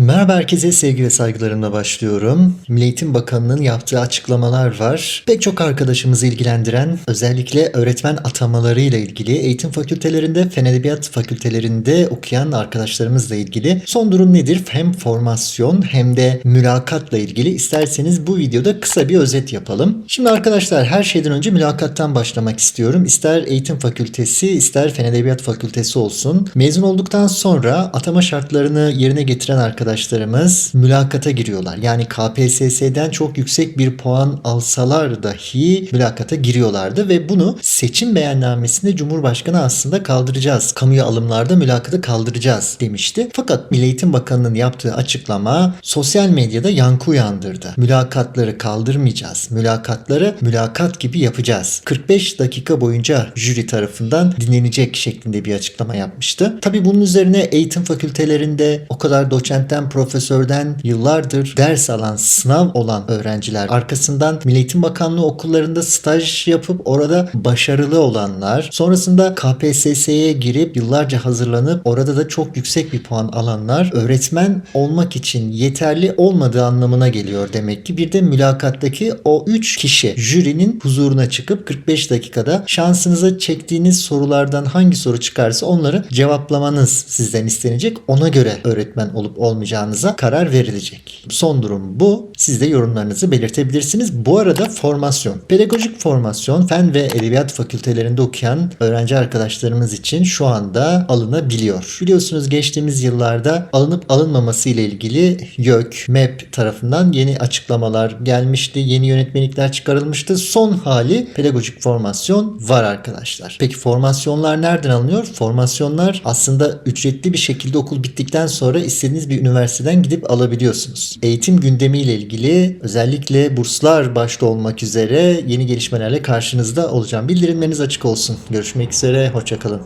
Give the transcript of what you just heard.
Merhaba herkese sevgi saygılarımla başlıyorum. Milli Eğitim Bakanı'nın yaptığı açıklamalar var. Pek çok arkadaşımızı ilgilendiren özellikle öğretmen atamalarıyla ilgili eğitim fakültelerinde, fen edebiyat fakültelerinde okuyan arkadaşlarımızla ilgili son durum nedir? Hem formasyon hem de mülakatla ilgili isterseniz bu videoda kısa bir özet yapalım. Şimdi arkadaşlar her şeyden önce mülakattan başlamak istiyorum. İster eğitim fakültesi ister fen edebiyat fakültesi olsun. Mezun olduktan sonra atama şartlarını yerine getiren arkadaşlarımız mülakata giriyorlar. Yani KPSS'den çok yüksek bir puan alsalar dahi mülakata giriyorlardı ve bunu seçim beyannamesinde Cumhurbaşkanı aslında kaldıracağız. Kamuya alımlarda mülakatı kaldıracağız demişti. Fakat Milli Eğitim Bakanı'nın yaptığı açıklama sosyal medyada yankı uyandırdı. Mülakatları kaldırmayacağız. Mülakatları mülakat gibi yapacağız. 45 dakika boyunca jüri tarafından dinlenecek şeklinde bir açıklama yapmıştı. Tabii bunun üzerine eğitim fakültelerinde o kadar doçentten, profesörden yıllardır ders alan, sınav olan öğrenciler, arkasından Milli Eğitim Bakanlığı okullarında staj yapıp orada başarılı olanlar, sonrasında KPSS'ye girip yıllarca hazırlanıp orada da çok yüksek bir puan alanlar öğretmen olmak için yeterli olmadığı anlamına geliyor demek ki. Bir de mülakattaki o 3 kişi jürinin huzuruna çıkıp 45 dakikada şansınıza çektiğiniz sorulardan hangi soru çıkarsa onları cevaplamanız sizden istenecek. Ona göre öğretmen olup olmayacağınıza karar verilecek. Son durum bu. Siz de yorumlarınızı belirtebilirsiniz. Bu arada formasyon. Pedagojik formasyon fen ve edebiyat fakültelerinde okuyan öğrenci arkadaşlarımız için şu anda alınabiliyor. Biliyorsunuz geçtiğimiz yıllarda alınıp alınmaması ile ilgili YÖK, MEP tarafından yeni açıklamalar gelmişti. Yeni yönetmelikler çıkarılmıştı. Son hali pedagojik formasyon var arkadaşlar. Peki formasyonlar nereden alınıyor? Formasyonlar aslında ücretli bir şekilde okul bittikten sonra istediğiniz bir üniversiteden gidip alabiliyorsunuz. Eğitim gündemiyle ilgili özellikle burslar başta olmak üzere yeni gelişmelerle karşınızda olacağım. Bildirimleriniz açık olsun. Görüşmek üzere, hoşçakalın.